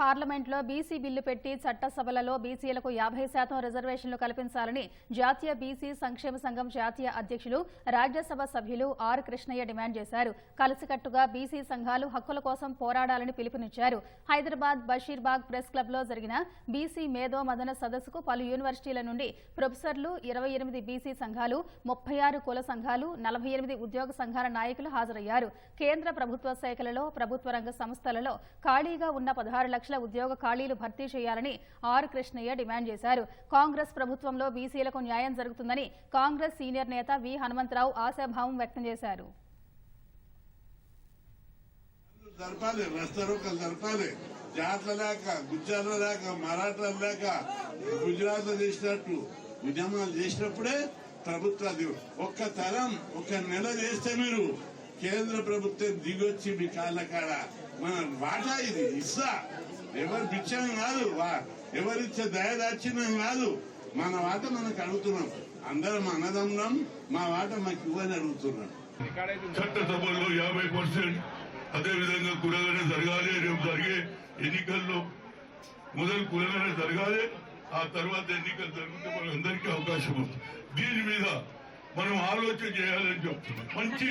పార్లమెంట్లో BC bill పెట్టి చట్టసభలలో బీసీలకు యాభై శాతం రిజర్వేషన్లు కల్పించాలని జాతీయ బీసీ సంక్షేమ సంఘం జాతీయ అధ్యక్షులు రాజ్యసభ సభ్యులు ఆర్ కృష్ణయ్య డిమాండ్ చేశారు. కలిసికట్టుగా బీసీ సంఘాలు హక్కుల కోసం పోరాడాలని పిలుపునిచ్చారు. హైదరాబాద్ బషీర్బాగ్ ప్రెస్ క్లబ్లో జరిగిన బీసీ మేధో మదన సదస్సుకు పలు యూనివర్సిటీల నుండి ప్రొఫెసర్లు ఇరవై ఎనిమిది బీసీ సంఘాలు ముప్పై ఆరు కుల సంఘాలు నలభై ఎనిమిది ఉద్యోగ సంఘాల నాయకులు హాజరయ్యారు. కేంద్ర ప్రభుత్వ శాఖలలో ప్రభుత్వ రంగ సంస్థలలో ఖాళీగా ఉన్న పదహారు లక్షల లక్షల ఉద్యోగ ఖాళీలు భర్తీ చేయాలని ఆర్ కృష్ణయ్య డిమాండ్ చేశారు. కాంగ్రెస్ ప్రభుత్వంలో బీసీలకు న్యాయం జరుగుతుందని కాంగ్రెస్ సీనియర్ నేత వి హనుమంతరావు ఆశాభావం వ్యక్తం చేశారు. జరపాలి రస్తరోకలు జరపాలి. జాట్ల లేక గుజ్జాల లేక మరాఠాలు లేక గుజరాత్లో చేసినట్టు ఉద్యమాలు చేసినప్పుడే ప్రభుత్వాలు ఒక్క తరం ఒక నెల చేస్తే మీరు కేంద్ర ప్రభుత్వం దిగొచ్చి మీ కాళ్ళ కాడ. మన వాటా ఇది ఇస్తా ఎవరు పిచ్చాం కాదు వా- ఎవరిచ్చే దయదాచినం కాదు. మన వాట మనకు అడుగుతున్నాం. అందరం అన్నదమ్ములం మా వాట మాకు ఇవ్వని అడుగుతున్నాం. చట్టసభల్లో యాభై పర్సెంట్. అదేవిధంగా కులగానే జరగాలి రేపు జరిగే ఎన్నికల్లో మొదలు కులగానే జరగాలి ఆ తర్వాత ఎన్నికలు జరిగితే మనందరికీ అవకాశం ఉంది. దీని మీద మనం ఆలోచన చేయాలని చెప్తున్నాం. మంచి